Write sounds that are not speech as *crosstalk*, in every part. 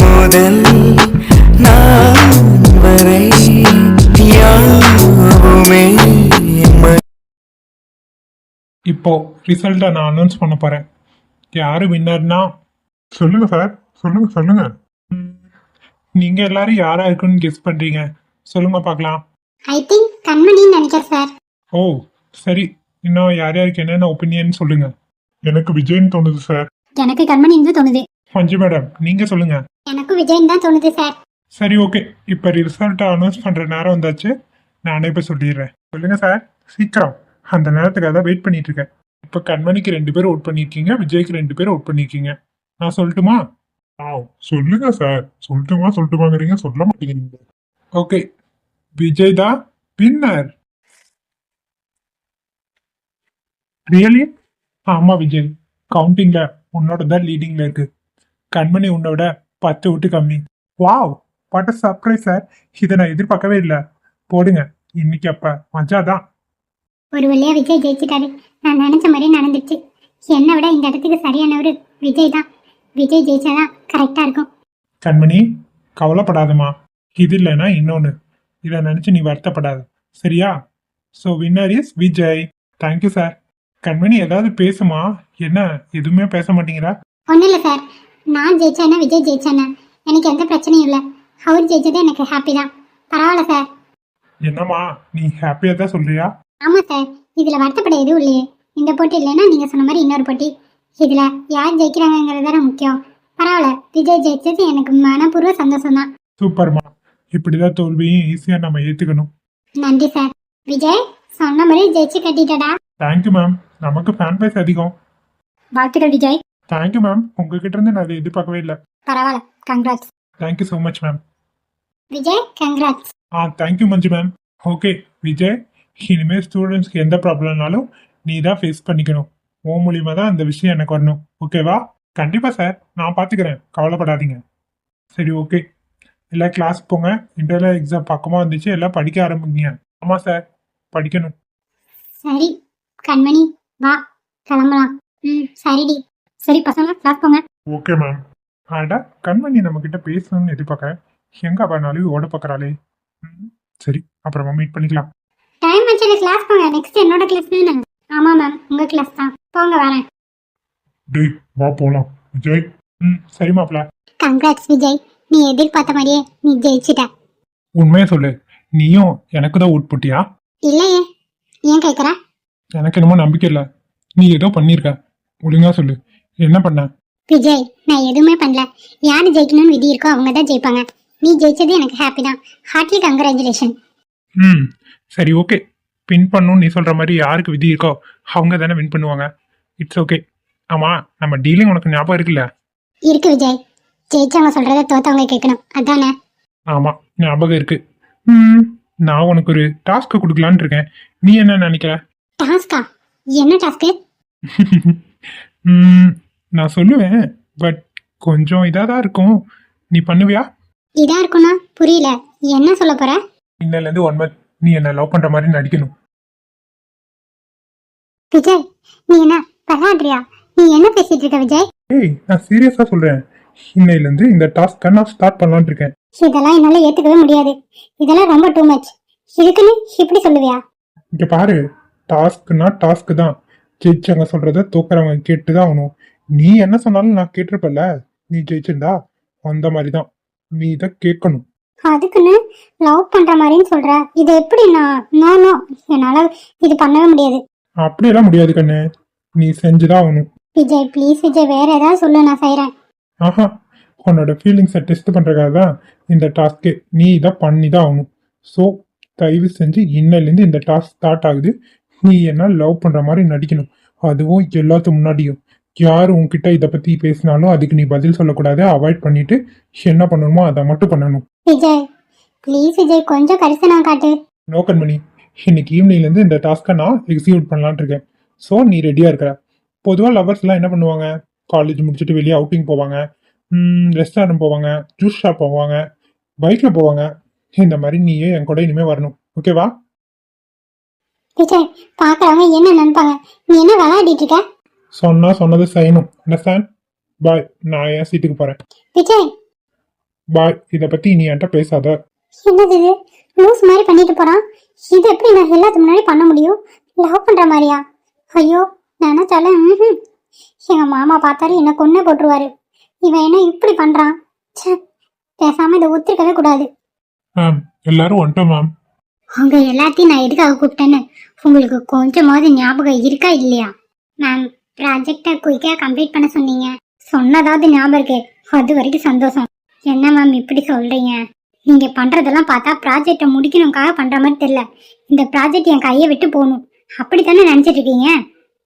முதல் நான் வரை யாவுமே ம- இப்போ ரிசல்ட்டை நான் அனௌன்ஸ் பண்ண போகிறேன் யார் வின்னர்னா சொல்லுங்க சார் சொல்லுங்க சொல்லுங்க. நீங்கள் எல்லாரும் யாராக இருக்குன்னு கெஸ் பண்ணுறீங்க சொல்லுங்க பார்க்கலாம். ஐ திங்க் கண்மணின்னு நினைக்கிறேன் சார் ஓ சரி. இன்னும் யார் யாருக்கு என்னென்ன ஒப்பீனியன் சொல்லுங்கள் எனக்கு விஜய்னு தோணுது சார் எனக்கு கண்மணின்னு தான் தோணுது. மஞ்சு மேடம் நீங்கள் சொல்லுங்கள் எனக்கும் விஜய்னு தான் தோணுது சார் சரி ஓகே இப்போ ரிசல்ட்டை அனௌன்ஸ் பண்ணுற நேரம் வந்தாச்சு. நானே இப்போ சொல்லிடுறேன். சொல்லுங்கள் சார் சீக்கிரம். அந்த நேரத்துக்காக தான் வெயிட் பண்ணிட்டு இருக்கேன். இப்போ கண்மணிக்கு ரெண்டு பேரும் அவுட் பண்ணியிருக்கீங்க விஜய்க்கு ரெண்டு பேரும் அவுட் பண்ணியிருக்கீங்க நான் சொல்லட்டுமா? ஆ சொல்லுங்க சார் சொல்லட்டுமா சொல்லட்டுமாங்கிறீங்க சொல்ல மாட்டேங்கிறீங்க. ஓகே விஜய் தான் வின்னர் ரியலி ஆமா விஜய். கவுண்டிங்ல உன்னோட தான் லீடிங்ல இருக்கு. கண்மணி உன்னோட பத்து விட்டு கம்மி. வாவ் வாட் சர்ப்ரைஸ் சார் இதை நான் எதிர்பார்க்கவே இல்லை. போடுங்க இன்னைக்கு அப்ப மஜா தான். ஒரு வழியா விஜய் ஜெயிச்சிட்டாரு. நான் நினைச்ச மாதிரி நடந்துச்சு. என்னை விட இந்த இடத்துக்கு சரியானவர் விஜய் தான். விஜய் ஜெயிச்சாதான் கரெக்டா இருக்கும். கண்மணி கவலைப்படாதம்மா. இது இல்லைன்னா இன்னொன்று இதை நினச்சி நீ வருத்தப்படாத. சரியா? So winner is Vijay. Thank you sir Kanmani ஏதாவது பேசுமா? என்ன எதுவுமே பேச மாட்டேங்கிறா ஒன்றும் இல்லை சார் நான் ஜெயிச்சேன்னா விஜய் ஜெயிச்சேன்னா எனக்கு எந்த பிரச்சனையும் இல்லை. அவர் ஜெயிச்சது எனக்கு ஹாப்பி தான். பரவாயில்ல சார் என்னம்மா நீ ஹாப்பியாக தான் சொல்றியா? ஆமாம் சார் இதில் வருத்தப்பட எதுவும் இல்லையே. இந்த போட்டி இல்லைன்னா நீங்கள் சொன்ன மாதிரி இன்னொரு போட்டி. இதில் யார் ஜெயிக்கிறாங்கங்கிறது தானே முக்கியம். பரவாயில்ல விஜய் ஜெயிச்சது எனக்கு மனப்பூர்வ சந்தோஷம் தான். சூப்பர்மா. இப்படிதான் தோல்வியும் ஈஸியாக நம்ம ஏற்றுக்கணும் நன்றி சார் விஜய் சொன்ன மாதிரி ஜெயிச்சு கட்டிட்டடா. தேங்க்யூ மேம் நமக்கு ஃபேன் பேஸ் அதிகம். வாழ்த்துக்கள் விஜய். தேங்க்யூ மேம் உங்ககிட்ட இருந்து நான் அதை எதிர்பார்க்கவே இல்லை. பரவாயில்ல. Congrats thank you so much ma'am Vijay congrats ah thank you Manju ma'am okay Vijay இனிமேல் ஸ்டூடெண்ட்ஸ்க்கு எந்த ப்ராப்ளம்னாலும் நீ தான் ஃபேஸ் பண்ணிக்கணும். உன் மூலியமா தான் அந்த விஷயம் எனக்கு வரணும். ஓகேவா கண்டிப்பாக சார் நான் பார்த்துக்கிறேன் கவலைப்படாதீங்க. சரி ஓகே எல்லாம் கிளாஸ் போங்க. இன்டர்னல் எக்ஸாம் பக்கமாக வந்துச்சு. எல்லாம் படிக்க ஆரம்பிங்க. ஆமாம் சார் படிக்கணும். சரி. கண்மணி வா. கிளம்பலாம். ம் சரிடி. சரி பசங்க கிளாஸ் போங்க. ஓகே மேம் ஆடா கண்மணி நம்ம கிட்ட பேசணும்னு எதிர்பார்க்க. எங்க அவ நழுவி ஓட பார்க்கறாளே ம், சரி அப்புறமா மீட் பண்ணிக்கலாம். டைம் ஆச்சு கிளாஸ் போங்க. நெக்ஸ்ட் என்னோட கிளாஸ் தானே? ஆமா மேம் உங்க கிளாஸ் தான். போங்க வரேன். டேய் வா போலாம். விஜய். ம் சரி மாப்ள கங்க்ராட்ஸ் விஜய். நீ எதிர்பார்த்த மாதிரியே நீ ஜெயிச்சிட்ட. உண்மையை சொல்லு. நீயும் எனக்கு தான் உட்புட்டியா இல்லையே. ஏன் கேட்குற எனக்கு என்னமோ நம்பிக்கை இல்லை. நீ ஏதோ பண்ணியிருக்க ஒழுங்கா சொல்லு. என்ன பண்ண? விஜய் நான் எதுவுமே பண்ணல. யார் ஜெயிக்கணும்னு விதி இருக்கோ அவங்க தான் ஜெயிப்பாங்க. நீ ஜெயிச்சது எனக்கு ஹாப்பி தான். ஹார்ட்லி கங்க்ராச்சுலேஷன் ம் சரி ஓகே வின் பண்ணணும் நீ சொல்ற மாதிரி யாருக்கு விதி இருக்கோ அவங்க தானே வின் பண்ணுவாங்க. இட்ஸ் ஓகே ஆமா நம்ம டீலிங் உனக்கு ஞாபகம் இருக்குல்ல? இருக்கு விஜய். ஜெயிச்சவங்க சொல்றத தோத்தவங்க கேட்கணும். அதானே? ஆமா ஞாபகம் இருக்கு. ம் நான் உனக்கு ஒரு டாஸ்க் கொடுக்கலான்னு இருக்கேன். நீ என்ன நினைக்கிற? டாஸ்கா என்ன டாஸ்க்கு *laughs* ம், நான் சொல்லுவேன் பட் கொஞ்சம் இதாக தான் இருக்கும். நீ பண்ணுவியா? இதா இருக்கும்னா புரியல. என்ன சொல்ல போற? இன்னிலேருந்து ஒன் மந்த் நீ என்ன லவ் பண்ற மாதிரி நடிக்கணும். விஜய் நீ என்ன விளையாடுறியா நீ என்ன பேசிட்டு இருக்க விஜய்? ஏய் நான் சீரியஸா சொல்றேன். இன்னையிலேருந்து இந்த டாஸ்க்கை நான் ஸ்டார்ட் பண்ணலான்னு இருக்கேன். இதெல்லாம் என்னால ஏத்துக்கவே முடியாது. இதெல்லாம் ரொம்ப டூ மச் இதுக்குன்னு இப்படி சொல்லுவியா? இங்க பாரு டாஸ்க்னா டாஸ்க் தான். ஜெயிச்சவங்க சொல்றத தோக்குறவங்க கேட்டு தான் ஆகணும். நீ என்ன சொன்னாலும் நான் கேட்டிருப்பல நீ ஜெயிச்சிருந்தா? அந்த மாதிரி தான் நீ இதை கேட்கணும். அதுக்குன்னு லவ் பண்ற மாதிரின்னு சொல்ற. இது எப்படி நான் நோ நோ என்னால இது பண்ணவே முடியாது. அப்படியெல்லாம் முடியாது கண்ணு. நீ செஞ்சுதான் ஆகணும். விஜய் ப்ளீஸ் விஜய் வேற ஏதாவது சொல்லு நான் செய்றேன். ஆஹா உன்னோட ஃபீலிங்ஸை டெஸ்ட் பண்ணுறதுக்காக தான் இந்த டாஸ்க்கு நீ இதை பண்ணி தான் ஆகணும். ஸோ தயவு செஞ்சு இன்னிலேருந்து இந்த டாஸ்க் ஸ்டார்ட் ஆகுது. நீ என்ன லவ் பண்ணுற மாதிரி நடிக்கணும். அதுவும் எல்லாத்து முன்னாடியும். யார் உன்கிட்ட இதை பற்றி பேசினாலும் அதுக்கு நீ பதில் சொல்லக்கூடாது. அவாய்ட் பண்ணிட்டு என்ன பண்ணணுமோ அதை மட்டும் பண்ணணும். விஜய் ப்ளீஸ் விஜய் கொஞ்சம் கரிசனம் காட்டு. நோ கண்மணி. இன்னைக்கு ஈவினிங்லேருந்து இந்த டாஸ்க்கை நான் எக்ஸிக்யூட் பண்ணலான்னு இருக்கேன். ஸோ நீ ரெடியாக இருக்கிற. பொதுவாக லவர்ஸ்லாம் என்ன பண்ணுவாங்க? காலேஜ் முடிச்சுட்டு வெளியே அவுட்டிங் போவாங்க. ரெஸ்டாரண்ட் போவாங்க. ஜூஸ் ஷாப் போவாங்க. பைக்கில் போவாங்க. இந்த மாதிரி நீயே என் கூட இனிமேல் வரணும். ஓகேவா விஜய் பாக்குறவங்க என்ன நினைப்பாங்க? நீ என்ன விளையாடிட்டு இருக்க? சொன்னா சொன்னது செய்யணும். அண்டர்ஸ்டாண்ட் பாய் நான் என் சீட்டுக்கு போறேன். விஜய். பாய் இதை பத்தி நீ என்கிட்ட பேசாத. என்னது இது? லூஸ் மாதிரி பண்ணிட்டு போறான். இது எப்படி நான் எல்லாத்துக்கு முன்னாடி பண்ண முடியும்? லவ் பண்ற மாதிரியா? ஐயோ நினைச்சாலும் ம்ஹும். எங்க மாமா பார்த்தாரு என்ன கொன்னே போட்டுருவாரு. இவன் என்ன இப்படி பண்றான்? ச்சே பேசாம இதை ஒத்துக்கவே கூடாது. மேம் எல்லாரும் வந்துட்டோம் மேம் உங்க எல்லாத்தையும் நான் எதுக்காக கூப்பிட்டேன்னு உங்களுக்கு கொஞ்சமாவது ஞாபகம் இருக்கா இல்லையா? மேம் ப்ராஜெக்டை குயிக்காக கம்ப்ளீட் பண்ண சொன்னீங்க. சொன்னதாவது ஞாபகம் இருக்கு. அது வரைக்கும் சந்தோஷம். என்ன மேம் இப்படி சொல்கிறீங்க நீங்கள் பண்ணுறதெல்லாம் பார்த்தா ப்ராஜெக்டை முடிக்கணுக்காக பண்ணுற மாதிரி தெரில இந்த ப்ராஜெக்ட் என் கையை விட்டு போகணும். அப்படித்தானே நினச்சிட்டு இருக்கீங்க?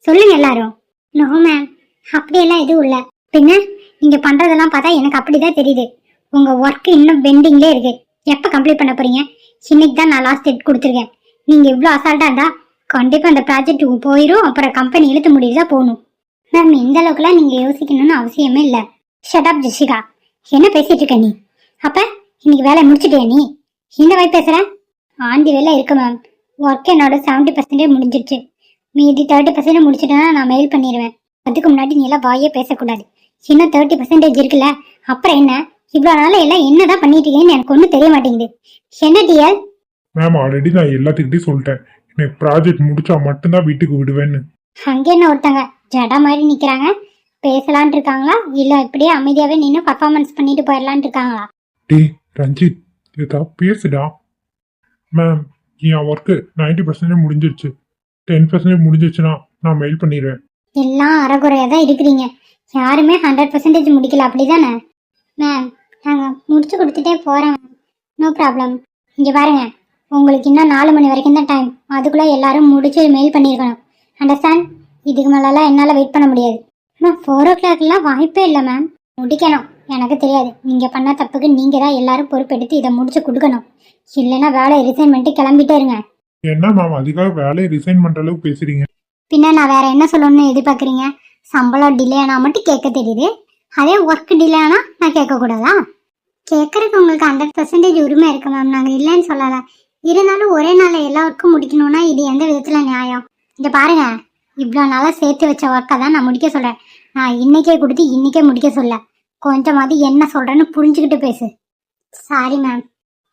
சொல்லுங்க எல்லாரும். நோ மேம் அப்படியெல்லாம் எதுவும் இல்லை. பின்ன நீங்கள் பண்ணுறதெல்லாம் பார்த்தா எனக்கு அப்படி தான் தெரியுது. உங்கள் ஒர்க் இன்னும் பெண்டிங்லேயே இருக்குது எப்போ கம்ப்ளீட் பண்ண போகிறீங்க இன்னைக்கு தான் நான் லாஸ்ட் டேட் கொடுத்துருக்கேன். நீங்கள் இவ்வளோ அசால்ட்டாக இருந்தால் கண்டிப்பா அந்த ப்ராஜெக்ட் போயிடும் அப்புறம் கம்பெனி இழுத்து முடியுதா போகணும். மேம் இந்த அளவுக்குலாம் நீங்க யோசிக்கணும்னு அவசியமே இல்லை. ஷட் அப் என்ன பேசிட்டு இருக்க நீ? அப்ப இன்னைக்கு வேலை முடிச்சுட்டியா நீ? இந்த வாய் பேசுற? ஆண்டி வேலை இருக்கு மேம் ஒர்க் என்னோட செவன்டி பர்சன்டேஜ் முடிஞ்சிருச்சு. மீதி தேர்ட்டி பர்சன்டேஜ் முடிச்சிட்டேன்னா நான் மெயில் பண்ணிடுவேன் அதுக்கு முன்னாடி நீ எல்லாம் வாயே பேசக்கூடாது. இன்னும் தேர்ட்டி பர்சன்டேஜ் இருக்குல்ல? அப்புறம் என்ன? இவ்வளோ நாள் எல்லாம் என்னதான் பண்ணிட்டு இருக்கேன்னு எனக்கு ஒன்றும் தெரிய மாட்டேங்குது. என்ன டிஎல் மேம் ஆல்ரெடி நான் எல்லாத்துக்கிட்டையும் சொல்லிட்டேன். எனக்கு ப்ராஜெக்ட் முடிச்சா மட்டும்தான் வீட்டுக்கு விடுவேன்னு. அங்கே என்ன ஒருத்தங்க ஜடா மாதிரி நிக்கிறாங்க. பேசலான் இருக்காங்களா? இல்ல இப்படியே அமைதியாவே நின்று பர்ஃபார்மன்ஸ் பண்ணிட்டு போயிடலான் இருக்காங்களா? டேய் ரஞ்சித் ஏதா பேசுடா. மேம் என் ஒர்க்கு நைன்டி பர்சன்டேஜ் முடிஞ்சிருச்சு. டென் பர்சன்டேஜ் முடிஞ்சிருச்சுன்னா நான் மெயில் பண்ணிடுவேன் எல்லாம் அறகுறையா தான் இருக்கிறீங்க. யாருமே ஹண்ட்ரட் பர்சன்டேஜ் முடிக்கல அப்படிதானே? மேம் நாங்க முடிச்சு கொடுத்துட்டே போறோம். நோ ப்ராப்ளம் இங்க பாருங்க. உங்களுக்கு இன்னும் நாலு மணி வரைக்கும் தான் டைம் அதுக்குள்ள எல்லாரும் முடிச்சு மெயில் பண்ணியிருக்கணும் அண்டர்ஸ்டாண்ட் இதுக்கு மேலலாம் என்னால் வெயிட் பண்ண முடியாது. மேம் ஃபோர் ஓ கிளாக்லாம் வாய்ப்பே இல்லை மேம் முடிக்கணும். எனக்கு தெரியாது. நீங்கள் பண்ண தப்புக்கு நீங்கள் தான் எல்லாரும் பொறுப்பெடுத்து இதை முடிச்சு கொடுக்கணும். இல்லைன்னா வேலையை ரிசைன் பண்ணிட்டு கிளம்பிட்டே இருங்க. என்ன மேம் அதுக்காக வேலையை ரிசைன் பண்ற அளவுக்கு பேசுறீங்க. பின்ன நான் வேற என்ன சொல்லணும்னு எதிர்பார்க்குறீங்க? சம்பளம் டிலே ஆனா மட்டும் கேட்க தெரியுது. அதே ஒர்க் டிலே ஆனா நான் கேட்கக்கூடாதா? கேட்கறதுக்கு உங்களுக்கு ஹண்ட்ரட் பர்சன்டேஜ் உரிமை இருக்கு மேம் நாங்கள் இல்லைன்னு சொல்லலை. இருந்தாலும் ஒரே நாளில் எல்லா ஒர்க்கும் முடிக்கணும்னா இது எந்த விதத்தில் நியாயம்? இங்கே பாருங்க இவ்வளோ நாளாக சேர்த்து வச்ச ஒர்க்கை தான் நான் முடிக்க சொல்கிறேன் நான் இன்னைக்கே கொடுத்து இன்னைக்கே முடிக்க சொல்ல. கொஞ்சமாவது என்ன சொல்கிறேன்னு புரிஞ்சுக்கிட்டு பேசு. சாரி மேம்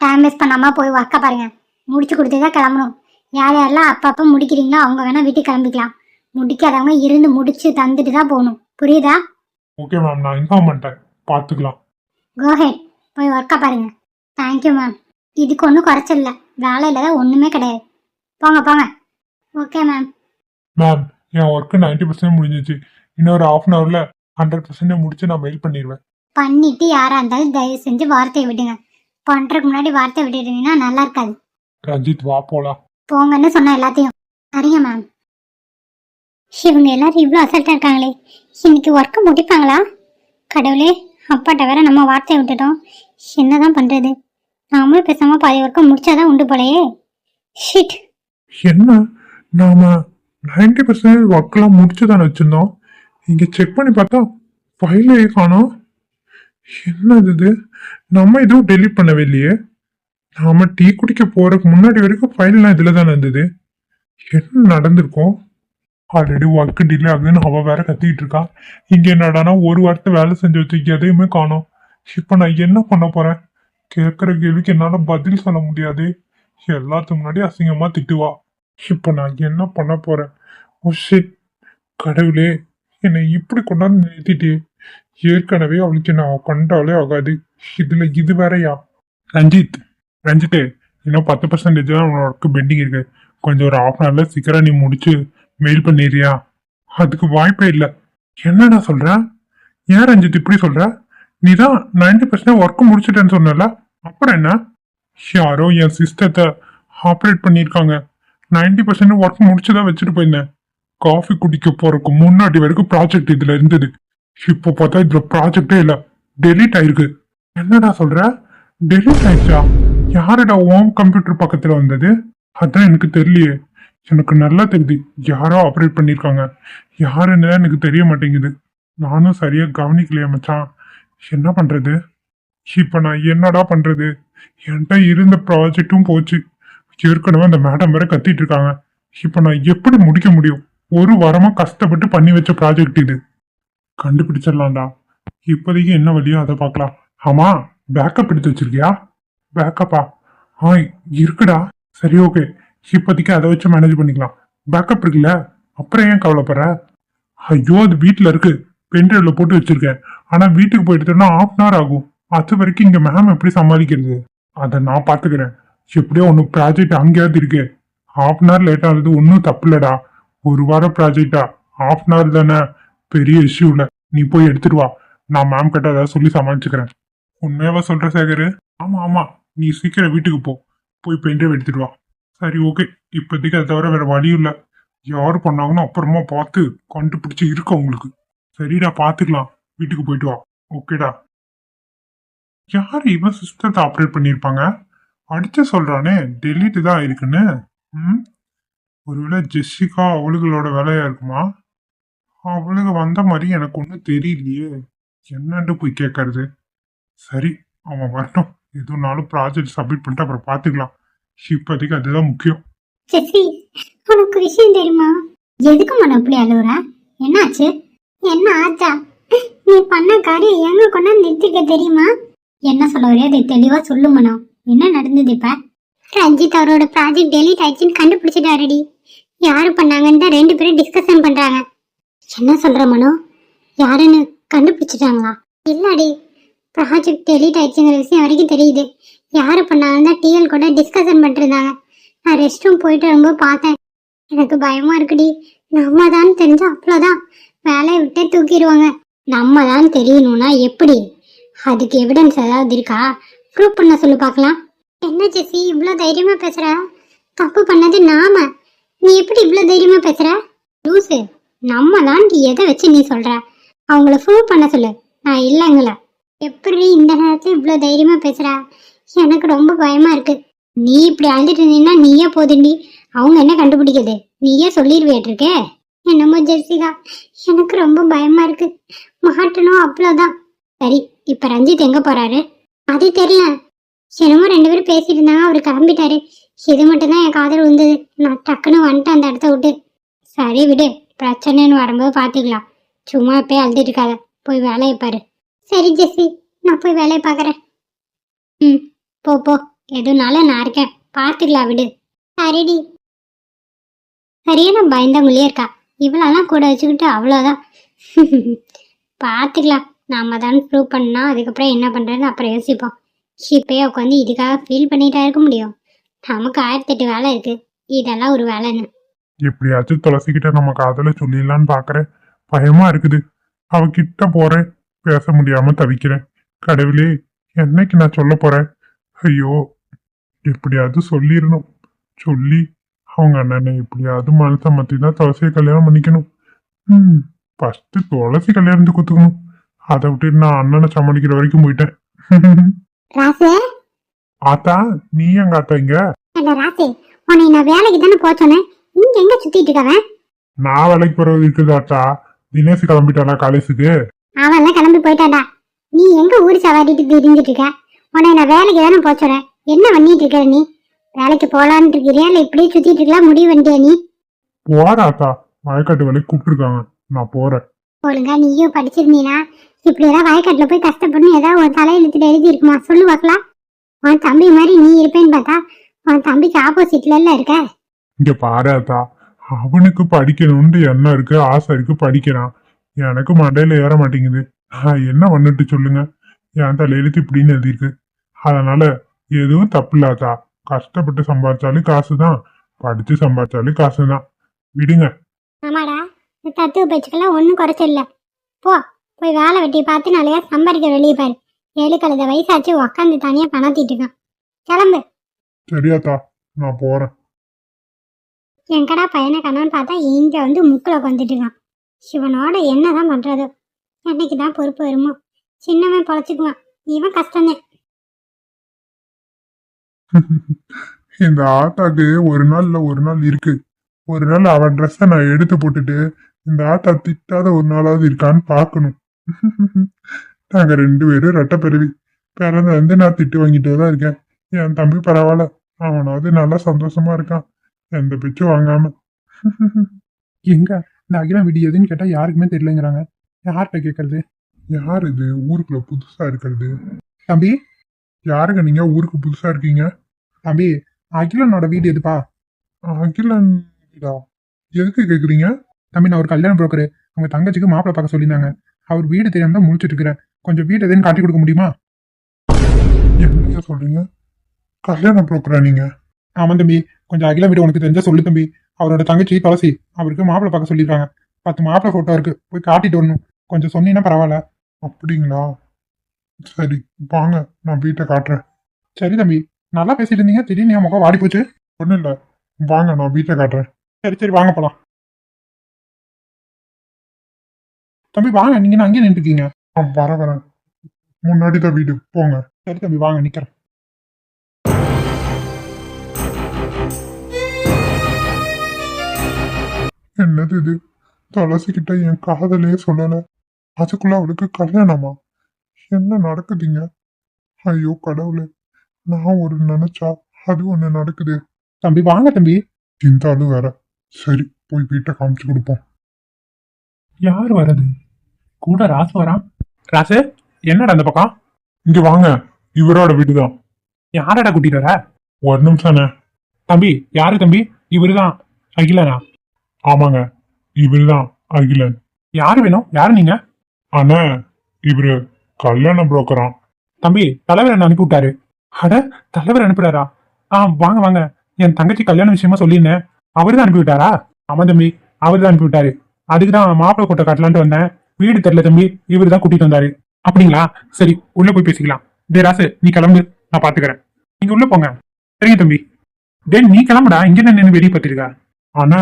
டைம் வேஸ்ட் பண்ணாமல் போய் ஒர்க்கை பாருங்க. முடிச்சு கொடுத்து தான் கிளம்பணும். யார் யாரெல்லாம் அப்பப்போ முடிக்கிறீங்களோ அவங்க வேணால் வீட்டுக்கு கிளம்பிக்கலாம். முடிக்காதவங்க இருந்து முடிச்சு தந்துட்டு தான் போகணும். புரியுதா? ஓகே மேம் நான் இன்ஃபார்ம் பண்ணிட்டேன். பார்த்துக்கலாம். கோஹெட் போய் ஒர்க்கை பாருங்க. தேங்க்யூ மேம் இதுக்கு ஒன்றும் குறைச்சல் இல்லை வேலையில் தான் ஒன்றுமே கிடையாது. போங்க போங்க. ஓகே மேம் மேம் என் ஒர்க்கு நைன்டி பர்சன்ட் முடிஞ்சிச்சு. இன்னொரு ஹாஃப் அன் ஹவரில் ஹண்ட்ரட் பர்சன்டேஜ் முடிச்சு நான் மெயில் பண்ணிடுவேன் பண்ணிட்டு யாராக இருந்தாலும் தயவு செஞ்சு வார்த்தையை விடுங்க. பண்ணுறதுக்கு முன்னாடி வார்த்தை விட்டுட்டீங்கன்னா நல்லா இருக்காது. ரஞ்சித் வா போலாம். போங்கன்னு சொன்ன எல்லாத்தையும். சரிங்க மேம் இவங்க எல்லாரும் இவ்வளோ அசல்ட்டாக இருக்காங்களே. இன்னைக்கு ஒர்க்கை முடிப்பாங்களா? கடவுளே அப்பாட்ட வேற நம்ம வார்த்தையை விட்டுட்டோம். என்னதான் பண்ணுறது நாமளும் பேசாம பாதி ஒர்க்கை முடிச்சாதான் உண்டு போலயே. ஷிட் என்ன? நாம நைன்டி பர்சன்டேஜ் ஒர்க்கெல்லாம் முடிச்சு தானே வச்சிருந்தோம்? இங்க செக் பண்ணி பார்த்தா ஃபைலே காணோம். என்னது இது நம்ம எதுவும் டெலீட் பண்ணவே இல்லையே. நாம டீ குடிக்க போறதுக்கு முன்னாடி வரைக்கும் ஃபைல்லாம் இதில் தானே இருந்தது. என்ன நடந்திருக்கோம்? ஆல்ரெடி ஒர்க் டிலே ஆகுதுன்னு அவ வேற கத்திக்கிட்டு இருக்கா. இங்க என்னடானா ஒரு வாரத்தை வேலை செஞ்சு வச்சுக்க எதையுமே காணோம். இப்போ நான் என்ன பண்ண போறேன்? கேட்குற கேள்விக்கு என்னால் பதில் சொல்ல முடியாது. எல்லாத்துக்கு முன்னாடி அசிங்கமாக திட்டுவா. இப்போ நான் என்ன பண்ண போகிறேன் ஓ கடவுளே என்னை இப்படி கொண்டாந்து நிறுத்திட்டு. ஏற்கனவே அவளுக்கு நான் கண்டாலே ஆகாது. இதில் இது வேறையா? ரஞ்சித் ரஞ்சித்து இன்னும் பத்து பர்சன்டேஜ் தான் உனக்கு பெண்டிங் இருக்கு. கொஞ்சம் ஒரு ஹாஃப் அன் ஹவர்ல சீக்கிரம் நீ முடிச்சு மெயில் பண்ணிடுறியா? அதுக்கு வாய்ப்பே இல்லை. என்னடா சொல்கிறேன் ஏன் ரஞ்சித் இப்படி சொல்கிற நீ தான் நைன்டி பர்சன்ட் ஒர்க் முடிச்சிட்டேன்னு சொன்னல அப்புறம் என்ன? யாரோ என் சிஸ்டத்தை ஆப்ரேட் பண்ணியிருக்காங்க. நைன்டி பர்சன்ட் ஒர்க் முடிச்சுதான் வச்சுட்டு போயிருந்தேன். காஃபி குடிக்க போறதுக்கு முன்னாடி வரைக்கும் ப்ராஜெக்ட் இதுல இருந்தது. இப்போ பார்த்தா இதுல ப்ராஜெக்டே இல்லை. டெலீட் ஆயிருக்கு. என்னடா சொல்ற? டெலீட் ஆயிடுச்சா? யாருடா ஓம் கம்ப்யூட்டர் பக்கத்துல வந்தது? அதான் எனக்கு தெரியலையே. எனக்கு நல்லா தெரியுது. யாரோ ஆப்ரேட் பண்ணியிருக்காங்க. யாருன்னு எனக்கு தெரிய மாட்டேங்குது. நானும் சரியா கவனிக்கலையே மச்சான். என்ன பண்றது? இப்போ நான் என்னடா பண்றது? என்கிட்ட இருந்த ப்ராஜெக்டும் போச்சு. ஏற்கனவே அந்த மேடம் வேற கத்திட்டு இருக்காங்க. இப்போ நான் எப்படி முடிக்க முடியும்? ஒரு வாரமா கஷ்டப்பட்டு பண்ணி வச்ச ப்ராஜெக்ட் இது. கண்டுபிடிச்சிடலாம்டா. இப்போதைக்கு என்ன வழியோ அதை பார்க்கலாம். ஆமா பேக்கப் எடுத்து வச்சிருக்கியா? பேக்கப்பா ஆ? இருக்குடா. சரி ஓகே இப்போதைக்கு அதை வச்சு மேனேஜ் பண்ணிக்கலாம். பேக்கப் இருக்குல்ல? அப்புறம் ஏன் கவலைப்படுற? ஐயோ அது வீட்டில் இருக்கு. பென்ட்ரைவ்ல போட்டு வச்சிருக்கேன். ஆனா வீட்டுக்கு போயிட்டுனா ஹாஃப் அன் ஹவர் ஆகும். அது வரைக்கும் இங்க மேம் எப்படி சமாளிக்கிறது? அதை நான் பாத்துக்கிறேன். எப்படியோ ஒன்று ப்ராஜெக்ட் அங்கேயாவது இருக்கு. ஹாஃப் அன் ஹவர் லேட் ஆகுது ஒன்றும் தப்பு இல்லடா ஒரு வாரம் ப்ராஜெக்டா ஹாஃப் அன் ஹவர் தானே? பெரிய இஷ்யூ இல்லை. நீ போய் எடுத்துட்டு வா. நான் மேம் கிட்ட ஏதாவது சொல்லி சமாளிச்சுக்கிறேன். உண்மையாவா சொல்ற சேகர்? ஆமா ஆமா. நீ சீக்கிரம் வீட்டுக்கு போ. போய் பென்ட்ரைவ் எடுத்துட்டு வா. சரி ஓகே இப்போதைக்கு அதை தவிர வேற வழியும் இல்லை. யார் பண்ணாங்கன்னு அப்புறமா பார்த்து கண்டுபிடிச்சி இருக்கு உங்களுக்கு. சரிடா பார்த்துக்கலாம் வீட்டுக்கு போயிட்டு வா. ஓகேடா யார் இவன் சிஸ்டத்தை ஆப்ரேட் பண்ணியிருப்பாங்க? அடிச்சு சொல்றானே டெலிட் தான் இருக்குன்னு. ம்? ஒருவேளை ஜெஸ்ஸிகா அவளுகளோட வேலையா இருக்குமா? அவளுக்கு வந்த மாதிரி எனக்கு ஒன்றும் தெரியலையே. என்னன்ட்டு போய் கேட்கறது சரி அவன் வரட்டும். எதுனாலும் ப்ராஜெக்ட் சப்மிட் பண்ணிட்டு அப்புறம் பார்த்துக்கலாம் இப்போதைக்கு அதுதான் முக்கியம். ஜெஸ்ஸி உனக்கு விஷயம் தெரியுமா? எதுக்கு மன அப்படி அழுவுற? என்னாச்சு? என்ன ஆச்சா? நீ பண்ண காரியம் எங்க கொண்டாந்து நிறுத்திக்க தெரியுமா? என்ன சொல்ல வரே அதை தெளிவா சொல்லு மனோ. என்ன நடந்தது இப்ப? ரஞ்சித் அவரோட ப்ராஜெக்ட் டெலிட் ஆயிடுச்சுன்னு கண்டுபிடிச்சிட்டாருடி. யாரு பண்ணாங்கன்னு தான் ரெண்டு பேரும் டிஸ்கஷன் பண்றாங்க. என்ன சொல்ற மனோ? யாருன்னு கண்டுபிடிச்சிட்டாங்களா? இல்லடி. ப்ராஜெக்ட் டெலிட் ஆயிடுச்சுங்கிற விஷயம் வரைக்கும் தெரியுது. யாரு பண்ணாங்கன்னு தான் டிஎல் கூட டிஸ்கஷன் பண்ணிட்டு இருந்தாங்க நான் ரெஸ்ட் ரூம் போயிட்டு வரும்போது பார்த்தேன். எனக்கு பயமா இருக்குடி. நம்ம தான் தெரிஞ்சா அவ்வளோதான் வேலையை விட்டே தூக்கிடுவாங்க. நம்ம தான் தெரியணும்னா எப்படி? அதுக்கு எவிடன்ஸ் ஏதாவது இருக்கா? ப்ரூவ் பண்ண சொல்லு பார்க்கலாம். என்ன ஜெசி இவ்வளோ தைரியமாக பேசுகிற தப்பு பண்ணது நாம. நீ எப்படி இவ்வளோ தைரியமாக பேசுகிற லூசு. நம்ம தான் எதை வச்சு நீ சொல்கிற அவங்கள ப்ரூவ் பண்ண சொல்லு. நான் இல்லைங்கள எப்படி இந்த நேரத்தில் இவ்வளோ தைரியமாக பேசுகிற எனக்கு ரொம்ப பயமாக இருக்குது நீ இப்படி அழுதுட்டு இருந்தீங்கன்னா நீயே போதுண்டி. அவங்க என்ன கண்டுபிடிக்கிறது? நீயே சொல்லிடுவேட்டிருக்கே என்னமோ ஜெர்சிகா எனக்கு ரொம்ப பயமா இருக்கு. மாட்டணும் அவ்வளோதான் சரி இப்ப ரஞ்சித் எங்க போறாரு? அது தெரியல. என்னமோ ரெண்டு பேரும் பேசிட்டு இருந்தாங்க அவர் கிளம்பிட்டாரு. இது மட்டும்தான் என் காதல் வந்தது நான் டக்குன்னு வந்துட்டேன் அந்த இடத்த விட்டு. சரி விடு பிரச்சனைன்னு வரும்போது பார்த்துக்கலாம் சும்மா போய் அழுதுட்டு இருக்காத. போய் வேலையை பாரு. சரி ஜெஸ்ஸி நான் போய் வேலையை பார்க்குறேன் ம் போ போ. எதுனாலும் நான் இருக்கேன். பார்த்துக்கலாம் விடு. சரிடி. சரியான பயந்தவங்களே இருக்கா? இவளெல்லாம் கூட வச்சுக்கிட்டு அவ்வளோதான். *laughs* பார்த்துக்கலாம். நாம தான் ப்ரூவ் பண்ணால் அதுக்கப்புறம் என்ன பண்ணுறதுன்னு அப்புறம் யோசிப்போம். இப்பயே உட்காந்து இதுக்காக ஃபீல் பண்ணிட்டா இருக்க முடியும். நமக்கு ஆயிரத்தெட்டு வேலை இருக்கு. இதெல்லாம் ஒரு வேலைன்னு. எப்படியாச்சும் துளசிக்கிட்ட நம்ம காதல சொல்லிடலான்னு பார்க்குறேன் பயமா இருக்குது. அவ கிட்ட பேச முடியாம தவிக்கிறேன். கடவுளே என்னைக்கு நான் சொல்ல போகிறேன் ஐயோ எப்படியாவது சொல்லிடணும். சொல்லி அவங்க அண்ணனை எப்படியாவது மனசை மத்தி தான் துளசியை கல்யாணம் பண்ணிக்கணும். ம் ஃபர்ஸ்ட் துளசி கல்யாணத்துக்கு ஒத்துக்கணும் அதை விட்டுட்டு நான் அண்ணனை சமாளிக்கிற வரைக்கும் போயிட்டேன். ராசு? ஆத்தா நீ எங்க ஆத்தா இங்க? உன்னை நான் வேலைக்கு தானே போச்சோன்னே இங்க எங்க சுத்திட்டு இருக்கவன் நான் வேலைக்கு போறது இருக்குது ஆத்தா. தினேஷ் கிளம்பிட்டானா காலேஜுக்கு? அவன்லாம் கிளம்பி போயிட்டான்டா. நீ எங்க ஊர் சவாரிட்டு திரிஞ்சிட்டு இருக்க? உன்னை நான் வேலைக்கு தானே போச்சோறேன் என்ன பண்ணிட்டு இருக்க நீ? வேலைக்கு போலான்னு இருக்கிறியா? இல்ல இப்படியே சுத்திட்டு இருக்கலாம் முடிவு பண்ணிட்டியா நீ? போறாத்தா வயக்காட்டு வேலைக்கு கூப்பிட்டுருக்காங்க. நான் போறேன். ஒழுங்கா நீயும் படிச்சிருந்தீனா? இப்படி ஏதாவது வயக்காட்டுல போய் கஷ்டப்படணும் ஏதாவது உன் தலையெழுத்துல எழுதி இருக்குமா சொல்லு பார்க்கலாம் உன் தம்பி மாதிரி நீ இருப்பேன்னு பார்த்தா உன் தம்பிக்கு ஆப்போசிட்ல எல்லாம் இருக்க. இங்க பாராத்தா அவனுக்கு படிக்கணும்னு எண்ணம் இருக்கு. ஆசை இருக்கு. படிக்கிறான். எனக்கு மண்டையில ஏற மாட்டேங்குது. நான் என்ன பண்ணிட்டு சொல்லுங்க? என் தலையெழுத்து இப்படின்னு எழுதியிருக்கு. அதனால எதுவும் தப்பு இல்லாதா கஷ்டப்பட்டு சம்பாதிச்சாலும் காசு தான் படிச்சு சம்பாதிச்சாலும் காசு தான் விடுங்க. ஆமாடா இந்த தத்துவ பேச்சுக்கெல்லாம் ஒன்றும் குறைச்சல் இல்ல. போ போய் வேலை வெட்டி பார்த்து நாளையா சம்பாதிக்க வெளியே பாரு. ஏழு கழுத வயசாச்சு உக்காந்து தனியா பணத்திட்டு இருக்கான். கிளம்பு. சரியாத்தா நான் போறேன். எங்கடா பையனை கண்ணான்னு பார்த்தா இங்க வந்து முக்கில் உட்காந்துட்டு இருக்கான். சிவனோட என்னதான் பண்றது? என்னைக்கு தான் பொறுப்பு வருமோ? சின்னவன் பொழைச்சுக்குவான். இவன் கஷ்டம்தான். இந்த ஆத்தாக்கு ஒரு நாள் இல்ல ஒரு நாள் இருக்கு. ஒரு நாள் அவன் ட்ரெஸ்ஸை நான் எடுத்து போட்டுட்டு இந்த ஆத்தா திட்டாத ஒரு நாளாவது இருக்கான்னு பார்க்கணும். நாங்க ரெண்டு பேரும் ரெட்டை பிறவி. பிறந்த வந்து நான் திட்டு வாங்கிட்டே தான் இருக்கேன். என் தம்பி பரவாயில்ல. அவனாவது நல்லா சந்தோஷமா இருக்கான். எந்த பிச்சும் வாங்காம. எங்க? இந்த அகிலா வீடியோ எதுன்னு கேட்டா யாருக்குமே தெரியலங்கிறாங்க. யார்கிட்ட கேட்கறது யார் இது? ஊருக்குள்ள புதுசா இருக்கிறது. தம்பி? யாருங்க நீங்க? ஊருக்கு புதுசா இருக்கீங்க? தம்பி அகிலனோட வீடு எதுப்பா? அகிலன் வீடா? எதுக்கு கேக்குறீங்க? தம்பி நான் ஒரு கல்யாண புரோக்கர் உங்க தங்கச்சிக்கு மாப்பிள்ளை பார்க்க சொல்லியிருந்தாங்க. அவர் வீடு தெரியாம தான் முடிச்சிட்டு இருக்கிறேன். கொஞ்சம் வீடு எதுன்னு காட்டி கொடுக்க முடியுமா? என்னங்க சொல்றீங்க? கல்யாண புரோக்கரா நீங்க? ஆமாம் தம்பி கொஞ்சம் அகில வீடு உனக்கு தெரிஞ்சா சொல்லு தம்பி. அவரோட தங்கச்சி துளசி அவருக்கு மாப்பிள்ளை பார்க்க சொல்லியிருக்காங்க. பத்து மாப்பிள்ளை ஃபோட்டோ இருக்கு போய் காட்டிட்டு வரணும். கொஞ்சம் சொன்னீங்கன்னா பரவாயில்ல. அப்படிங்களா? சரி வாங்க நான் வீட்டை காட்டுறேன். சரி தம்பி நல்லா பேசிட்டு இருந்தீங்க. திடீர்னு என் முகம் வாடி போச்சு. ஒன்றும் இல்லை. வாங்க நான் வீட்டை காட்டுறேன். சரி சரி வாங்க போலாம். தம்பி வாங்க நீங்க அங்கேயே நின்றுக்கீங்க ஆ வர வரேன். முன்னாடி தான் வீடு போங்க. சரி தம்பி வாங்க நிற்கிறேன் என்னது இது? துளசிக்கிட்ட என் காதலே சொல்லலை. அதுக்குள்ள அவளுக்கு கல்யாணமா? என்ன நடக்குதுங்க? ஐயோ கடவுளே. நான் ஒரு நினைச்சா அது ஒண்ணு நடக்குது. தம்பி வாங்க தம்பி. ஆளு வேற. சரி போய் வீட்டை காமிச்சு கொடுப்போம். யார் வரது கூட ராசு வரான் ராசு என்னடா அந்த பக்கம்? இங்க வாங்க. இவரோட வீடுதான். யாரடா கூட்டிட்டு வர? ஒரு நிமிஷம்ண்ணே. தம்பி யாரு தம்பி? இவருதான். அகிலனா? ஆமாங்க. இவருதான் அகிலன். யாரு வேணும்? யாரு நீங்க? அண்ணா இவரு. கல்யாண புரோக்கராம். தம்பி தலைவர் என்ன அனுப்பி விட்டாரு? அட தலைவர் அனுப்புறாரா? ஆ வாங்க வாங்க. என் தங்கச்சி கல்யாண விஷயமா சொல்லியிருந்தேன். அவரு தான் அனுப்பி விட்டாரா? ஆமா தம்பி. அவரு தான் அனுப்பி விட்டாரு. அதுக்கு தான் மாப்பிள்ளை கொட்டை காட்டலான்ட்டு வந்தேன். வீடு தெரியல தம்பி. இவர் தான் கூட்டிட்டு வந்தாரு. அப்படிங்களா? சரி உள்ள போய் பேசிக்கலாம். டே ராசு நீ கிளம்பு. நான் பாத்துக்கிறேன். நீங்க உள்ள போங்க. சரிங்க தம்பி. டே நீ கிளம்புடா. இங்க நின்று வெளியே பார்த்துருக்கா ஆனா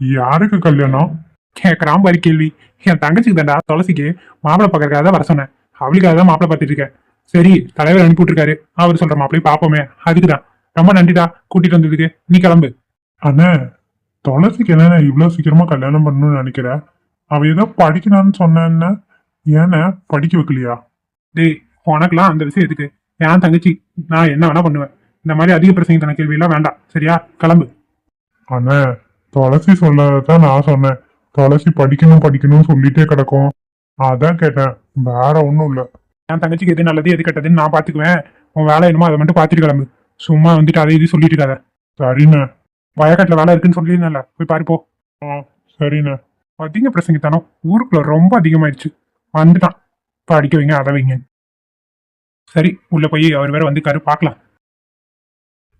யாருக்கு கல்யாணம்? கேட்கறான் பாரு கேள்வி. என் தங்கச்சிக்கு தாண்டா துளசிக்கு மாப்பிள்ளை பார்க்கறதுக்காக தான் வர சொன்னேன். அவளுக்காக தான் மாப்பிள்ள பார்த்துட்டு இருக்கேன். சரி தலைவர் அனுப்பி விட்டுருக்காரு. அவர் சொல்ற மாப்பிள்ளை பார்ப்போமே. அதுக்குதான். ரொம்ப நன்றிடா. கூட்டிட்டு வந்ததுக்கு. நீ கிளம்பு. அண்ணே துளசிக்கு என்ன இவ்வளவு சீக்கிரமா கல்யாணம் பண்ணணும்னு நினைக்கிற? அவ ஏதோ படிக்கணும்னு சொன்னேன்னா. ஏன்னா படிக்க வைக்கலையா? டேய் உனக்கெல்லாம் அந்த விஷயம் எதுக்கு? என் தங்கச்சி நான் என்ன வேணா பண்ணுவேன். இந்த மாதிரி அதிக பிரசங்க தன கேள்வி எல்லாம் வேண்டாம். சரியா? கிளம்பு. அண்ணே துளசி சொல்லதான் நான் சொன்னேன். துளசி படிக்கணும் படிக்கணும்னு சொல்லிட்டே கிடக்கும். அதான் கேட்டேன். வேற ஒன்றும் இல்லை. என் தங்கச்சிக்கு எது நல்லது எது கெட்டதுன்னு நான் பார்த்துக்குவேன் உன் வேலை என்னமோ அதை மட்டும் பார்த்துட்டு கிளம்பு. சும்மா வந்துட்டு அதை இது சொல்லிட்டு இருக்காத. சரிண்ணே. வயக்காட்டில் வேலை இருக்குன்னு சொல்லியிருந்தேன்ல. போய் பாருப்போ ஆ சரிண்ணே. அதிக பிரசங்கத்தானோ ஊருக்குள்ள ரொம்ப அதிகமாயிடுச்சு வந்துட்டான். இப்போ அடிக்க வைங்க அதை வைங்க. சரி உள்ள போய் அவர் வேற வந்துக்காரு பார்க்கலாம்.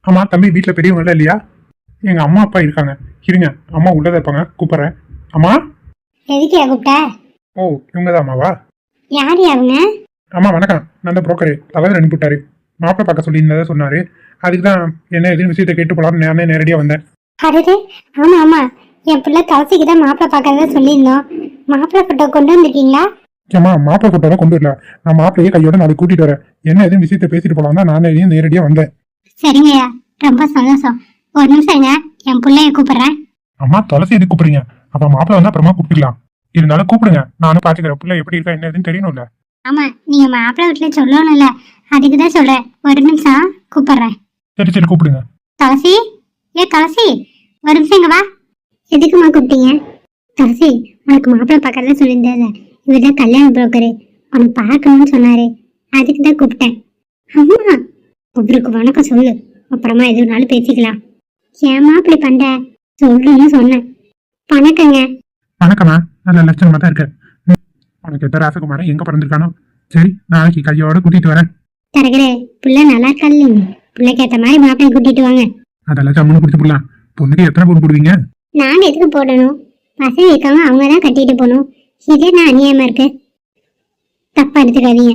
ஆமா தம்பி வீட்டில் பெரியவங்க இல்லையா? எங்க அம்மா அப்பா இருக்காங்க. இருங்க. அம்மா உள்ளதை இருப்பாங்க. கூப்பிட்றேன். அம்மா? எதுக்கு கூப்பிட்ட? ஓ இவங்க தான் அம்மாவா? யார் அவங்க அம்மா வணக்கம். நான் தான் புரோக்கரு தலைவர் அனுப்பிவிட்டாரு மாப்பிள்ளை பார்க்க சொல்லியிருந்ததை சொன்னாரு. அதுக்கு தான் என்ன எதுன்னு விஷயத்தை கேட்டு போலாம்னு நானே நேரடியாக வந்தேன். அடடே ஆமா ஆமா. என் பிள்ளை துளசிக்கு தான் மாப்பிள்ளை பார்க்கறதா சொல்லியிருந்தோம். மாப்பிள்ளை ஃபோட்டோ கொண்டு வந்திருக்கீங்களா? ஏம்மா மாப்பிள்ளை கூட்டார கொண்டு வரல. நான் மாப்பிள்ளையே கையோட நாளைக்கு கூட்டிட்டு வரேன். என்ன எதுவும் விஷயத்தை பேசிட்டு போலாம் தான் நானே நேரடியாக வந்தேன். சரிங்கய்யா. ரொம்ப சந்தோஷம். ஒரு நிமிஷம் என் பிள்ளைய கூப்பிடுறேன். அம்மா துளசி எதுக்கு கூப்பிடுறீங்க? அப்ப மாப்பிள்ளை வந்தா அப்புறமா கூப்பிட்டுக்கலாம். இருந்தாலும் கூப்பிடுங்க. நானும் பாத்துக்கிறேன். பிள்ளை எப்படி இருக்கா என்ன தெரியணும்ல. ஆமா நீங்க மாப்பிள்ளை வீட்டுல சொல்லணும்ல. அதுக்கு தான் சொல்றேன். ஒரு நிமிஷம் கூப்பிடுறேன். சரி சரி கூப்பிடுங்க. துளசி? ஏ துளசி? ஒரு நிமிஷம் இங்க வா. எதுக்குமா கூப்பிட்டீங்க? துளசி உனக்கு மாப்பிள்ளை பார்க்கறதா சொல்லியிருந்தாரு. இவர் தான் கல்யாண புரோக்கரு உனக்கு பார்க்கணும்னு சொன்னாரு. அதுக்கு தான் கூப்பிட்டேன். அம்மா அவருக்கு வணக்கம் சொல்லு. அப்புறமா எதுனாலும் பேசிக்கலாம். ஏமா அப்படி பண்ற? சொல்லுன்னு சொன்னேன். வணக்கங்க. வணக்கம்மா. நல்ல லட்சணமா தான் இருக்க. உனக்கு எத்த ராசகுமாரன் எங்க பிறந்திருக்கானோ? சரி நாளைக்கு கையோட கூட்டிட்டு வரேன். தரகரே பிள்ளை நல்லா இல்லைங்க பிள்ளைக்கு ஏற்ற மாதிரி மாப்பிள்ளை கூட்டிட்டு வாங்க. அதெல்லாம் ஜம்முன்னு கொடுத்து போடலாம். பொண்ணுக்கு எத்தனை பொண்ணு போடுவீங்க? நாங்க எதுக்கு போடணும்? வசதி இருக்கவங்க அவங்க தான் கட்டிட்டு போகணும். இதே நான் அநியாயமா இருக்கு. தப்பா எடுத்துக்காதீங்க.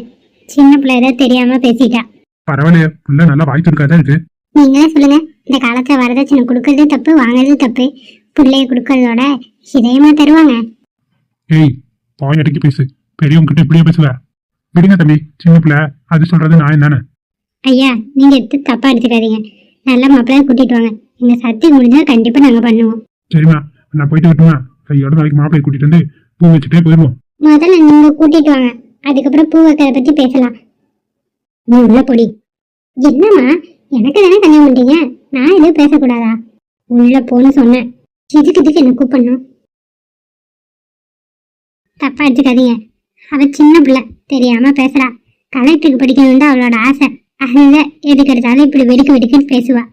சின்ன பிள்ளை ஏதோ தெரியாம பேசிட்டா. பரவாயில்லையே புள்ள நல்லா வாய்ப்பு இருக்காதான் இருக்கு. நீங்களே சொல்லுங்க. இந்த காலத்துல வரதட்சணை கொடுக்கறது தப்பு வாங்குறது தப்பு. பிள்ளைய கொடுக்கறதோட இதயமா தருவாங்க. ஏய் பாய் அடக்கி பேசு. பெரியவங்க கிட்ட இப்படியே பேசுவ. விடுங்க தம்பி சின்ன பிள்ளை அது சொல்றது நான் தானே ஐயா நீங்க எடுத்து தப்பா எடுத்துக்காதீங்க. நல்ல மாப்பிள்ளைய கூட்டிட்டு வாங்க. எங்க சத்தி முடிஞ்சா கண்டிப்பா நாங்க பண்ணுவோம். சரிம்மா நான் போயிட்டு வரட்டுமா? கையோட நாளைக்கு மாப்பிள்ளை கூட்டிட்டு வந்து பூ வச்சுட்டே போயிடுவோம் முதல்ல நீங்க கூட்டிட்டு வாங்க. அதுக்கப்புறம் பூ வைக்கிறத பத்தி பேசலாம். நீ உள்ள பொடி. என்னம்மா? எனக்கு தானே கல்யாணம் பண்ணிட்டீங்க நான் எதுவும் பேசக்கூடாதா? உள்ள போன்னு சொன்னேன். இதுக்கு இதுக்கு என்ன கூப்பிடணும்? தப்பா எடுத்துக்காதீங்க. அவ சின்ன பிள்ளை. தெரியாம பேசுறா. கலெக்டருக்கு படிக்கணும் தான் அவளோட ஆசை. அதுல எதுக்கு எடுத்தாலும் இப்படி வெடிக்கு வெடிக்குன்னு பேசுவா.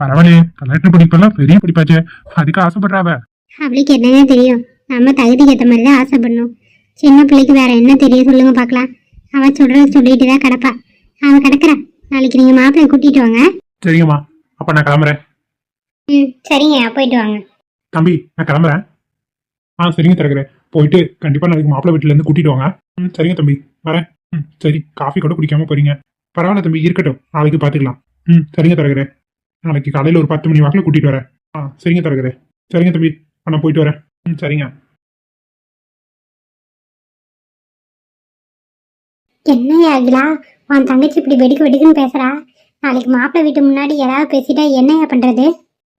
பரவாயில்லையே. கலெக்டர் படிப்பெல்லாம் பெரிய படிப்பாச்சே. அதுக்கு ஆசைப்படுறாவ அவளுக்கு என்னங்க தெரியும். நம்ம தகுதிக்கு ஏற்ற மாதிரி தான் ஆசைப்படணும். சின்ன பிள்ளைக்கு வேற என்ன தெரியும் சொல்லுங்க பார்க்கலாம் அவ சொல்றத சொல்லிட்டு தான் கிடப்பா. அவ கிடக்குறா. நாளைக்கு நீங்க மாப்பிள்ளைய கூட்டிட்டு வாங்க. சரிங்கம்மா. அப்ப நான் கிளம்புறேன். ம் சரிங்க. போயிட்டு வாங்க. தம்பி நான் கிளம்புறேன். ஆ சரிங்க திறக்கிறேன். போயிட்டு கண்டிப்பா நாளைக்கு மாப்பிள்ளை வீட்டுல இருந்து கூட்டிட்டு வாங்க. ம் சரிங்க தம்பி. வரேன். ம் சரி. காஃபி கூட குடிக்காம போறீங்க. பரவாயில்ல தம்பி இருக்கட்டும். நாளைக்கு பாத்துக்கலாம். ம் சரிங்க திறக்கிறேன் நாளைக்கு காலையில ஒரு பத்து மணி வாக்கில் கூட்டிட்டு வரேன். ஆ சரிங்க திறக்கிறேன் சரிங்க தம்பி. நான் போயிட்டு வரேன். ம் சரிங்க. என்ன ஆகிலா உன் தங்கச்சி இப்படி வெடிக்கு வெடிக்குன்னு பேசுறா? நாளைக்கு மாப்பிள்ளை வீட்டு முன்னாடி யாராவது பேசிட்டா என்னையா பண்றது?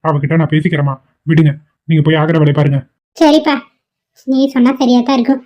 அவகிட்ட நான் பேசிக்கிறேம்மா. விடுங்க. நீங்க போய் ஆகிற வேலையை பாருங்க. சரிப்பா. நீ சொன்னா சரியா தான் இருக்கும்.